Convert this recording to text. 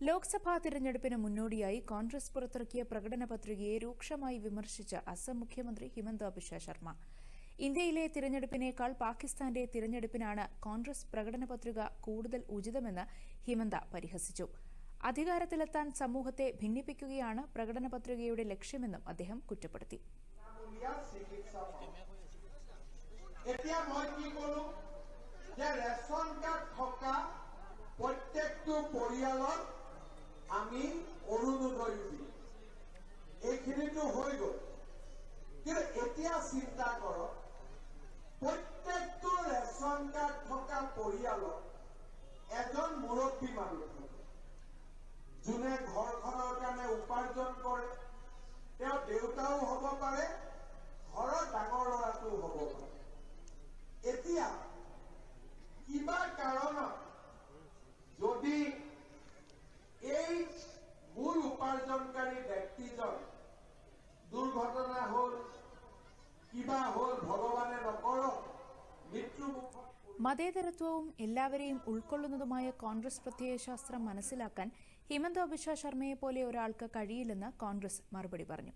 ലോക്സഭാ തിരഞ്ഞെടുപ്പിന് മുന്നോടിയായി കോൺഗ്രസ് പുറത്തിറക്കിയ പ്രകടന പത്രികയെ രൂക്ഷമായി വിമർശിച്ച അസം മുഖ്യമന്ത്രി ഹിമന്ത ബിശ്വ ശർമ്മ ഇന്ത്യയിലെ തിരഞ്ഞെടുപ്പിനേക്കാൾ പാകിസ്ഥാന്റെ തിരഞ്ഞെടുപ്പിനാണ് കോൺഗ്രസ് പ്രകടന പത്രിക കൂടുതൽ ഉചിതമെന്ന് ഹിമന്ത പരിഹസിച്ചു അധികാരത്തിലെത്താൻ സമൂഹത്തെ ഭിന്നിപ്പിക്കുകയാണ് പ്രകടന പത്രികയുടെ ലക്ഷ്യമെന്നും അദ്ദേഹം കുറ്റപ്പെടുത്തി বিনামূলীয়া চিকিৎসা পাওঁ এতিয়া আমি দিম এইখিনিতো হৈ গ'ল কিন্তু এতিয়া চিন্তা কৰক, প্ৰত্যেকটো ৰেচন কাৰ্ড থকা পৰিয়ালত এজন মুৰব্বী মানুহ যোনে ঘৰখনৰ কাৰণে উপাৰ্জন কৰে, তেওঁ দেউতাও হ'ব পাৰে উপাৰ্জনকাৰী ব্যক্তিজন দুৰ্ঘটনা হ'ল কিবা হ'ল ভগৱানে নকৰক মৃত্যুমুখত മതേതരത്വവും എല്ലാവരെയും ഉൾക്കൊള്ളുന്നതുമായ കോൺഗ്രസ് പ്രത്യയശാസ്ത്രം മനസ്സിലാക്കാൻ ഹിമന്ത ബിശ്വ ശർമ്മയെ പോലെ ഒരാൾക്ക് കഴിയില്ലെന്ന് കോൺഗ്രസ് മറുപടി പറഞ്ഞു